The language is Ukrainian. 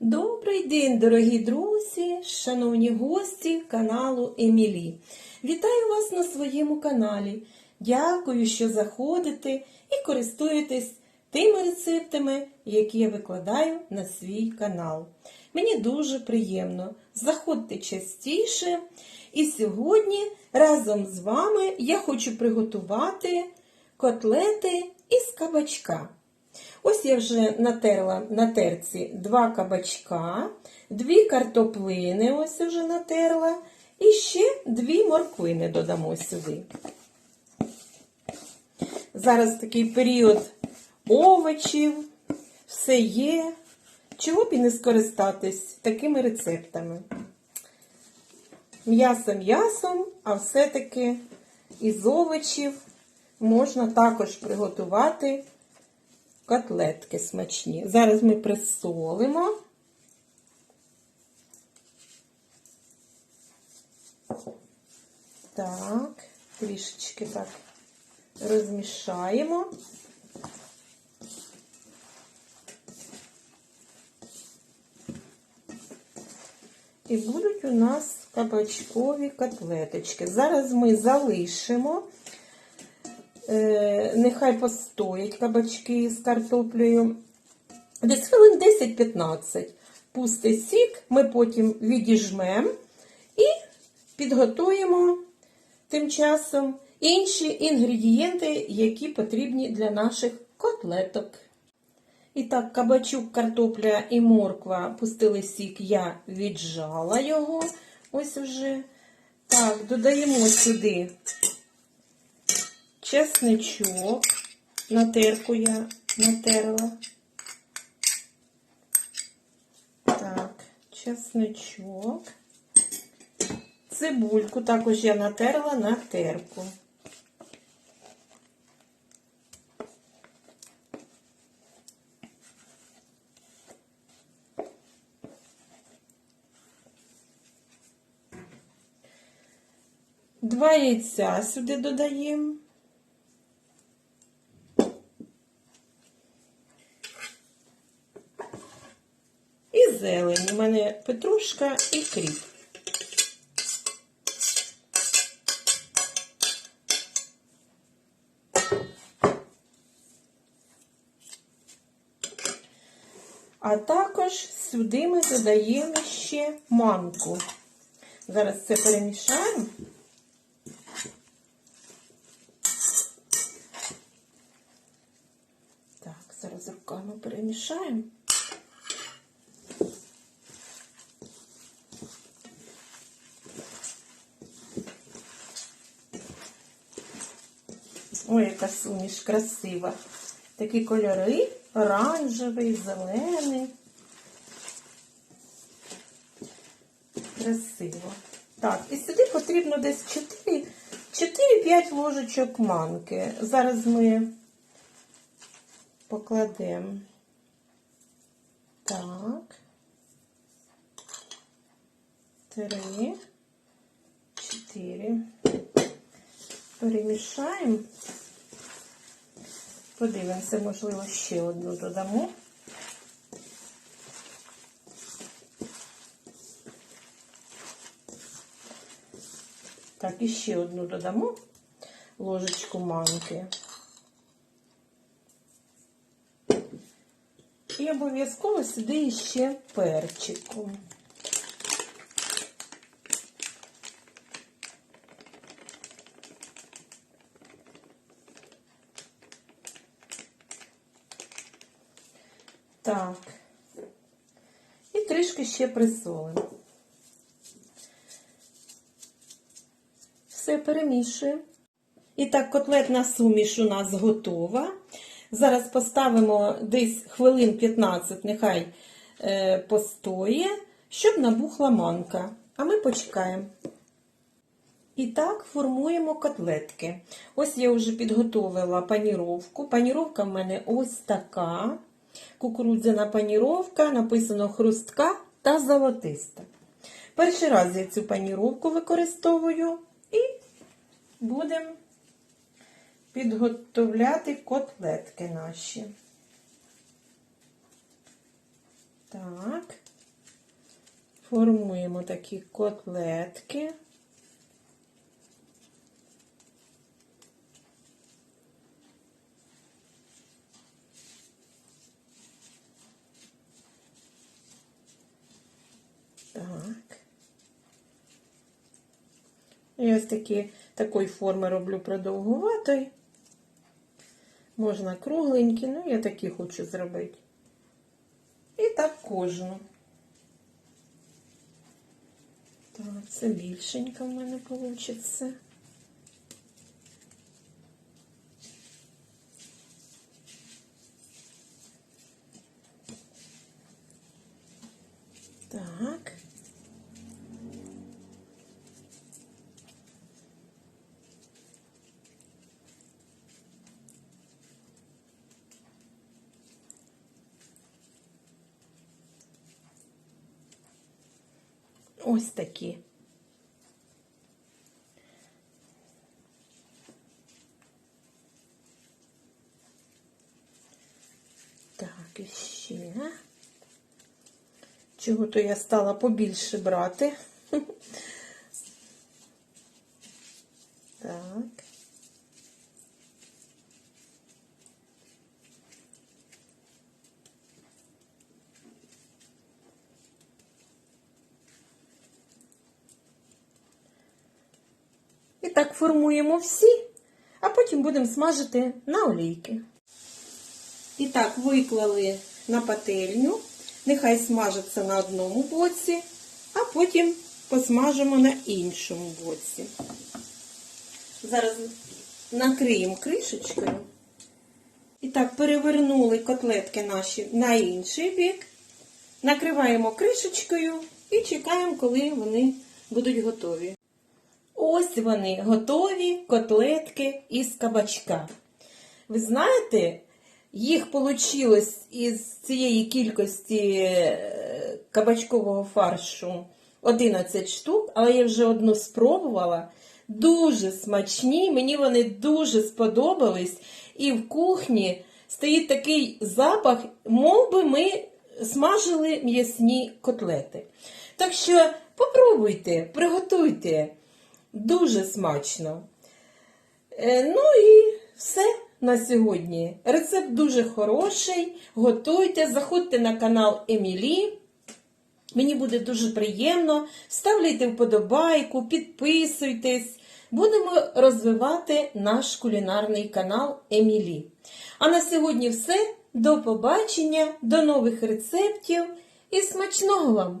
Добрий день, дорогі друзі, шановні гості каналу Емілі. Вітаю вас на своєму каналі. Дякую, що заходите і користуєтесь тими рецептами, які я викладаю на свій канал. Мені дуже приємно. Заходьте частіше. І сьогодні разом з вами я хочу приготувати котлети із кабачка. Ось я вже натерла на терці два кабачка, дві картоплини ось вже натерла, і ще дві морквини додамо сюди. Зараз такий період овочів, все є. Чого б і не скористатись такими рецептами? М'ясо м'ясом, а все-таки із овочів можна також приготувати котлетки смачні. Зараз ми присолимо. Так, трішечки так розмішаємо. І будуть у нас кабачкові котлеточки. Зараз ми залишимо. Е, нехай постоять кабачки з картоплею. Десь хвилин 10-15. Пусти сік, ми потім відіжмемо і підготуємо тим часом інші інгредієнти, які потрібні для наших котлеток. І так, кабачок, картопля і морква пустили сік, я віджала його. Ось уже. Так, додаємо сюди чесничок, на терку я натерла. Так, чесничок. Цибульку також я натерла на терку. Два яйця сюди додаємо. І зелень. У мене петрушка і кріп. А також сюди ми додаємо ще манку. Зараз це перемішаємо. Так, зараз руками перемішаємо. Ой, яка суміш красива. Такі кольори оранжевий, зелений. Красиво. Так, і сюди потрібно десь 4-5 ложечок манки. Зараз ми покладемо. Так. Три, чотири. Перемішаємо. Подивимося, можливо, ще одну додамо. Так, і ще одну додамо ложечку манки. І обов'язково сюди ще перчику. Так. І трішки ще присолимо. Все перемішуємо. І так, котлетна суміш у нас готова. Зараз поставимо десь хвилин 15, нехай е, постоє, щоб набухла манка. А ми почекаємо. І так формуємо котлетки. Ось я вже підготовила паніровку. Паніровка в мене ось така. Кукурудзяна паніровка, написано хрустка та золотиста. Перший раз я цю паніровку використовую і будемо підготовляти котлетки наші. Так. формуємо такі котлетки. Так. І ось такі такої форми роблю продовгуватої. Можна кругленькі, ну я такі хочу зробити. І так кожну. Так, це більшенька в мене вийде. Так. Ось такі. Так, і ще. Чого то я стала побільше брати. Так. І так формуємо всі, а потім будемо смажити на олійки. І так, виклали на пательню. Нехай смажиться на одному боці, а потім посмажимо на іншому боці. Зараз накриємо кришечкою. І так, перевернули котлетки наші на інший бік. Накриваємо кришечкою і чекаємо, коли вони будуть готові. Ось вони готові котлетки із кабачка. Ви знаєте, їх вийшло із цієї кількості е, кабачкового фаршу 11 штук, але я вже одну спробувала. Дуже смачні, мені вони дуже сподобались. І в кухні стоїть такий запах, мов би ми смажили м'ясні котлети. Так що попробуйте, приготуйте. Дуже смачно. Е, Ну і все на сьогодні. Рецепт дуже хороший. Готуйте, заходьте на канал Емілі. Мені буде дуже приємно. Ставляйте вподобайку, підписуйтесь. Будемо розвивати наш кулінарний канал Емілі. А на сьогодні все. До побачення, до нових рецептів і смачного вам!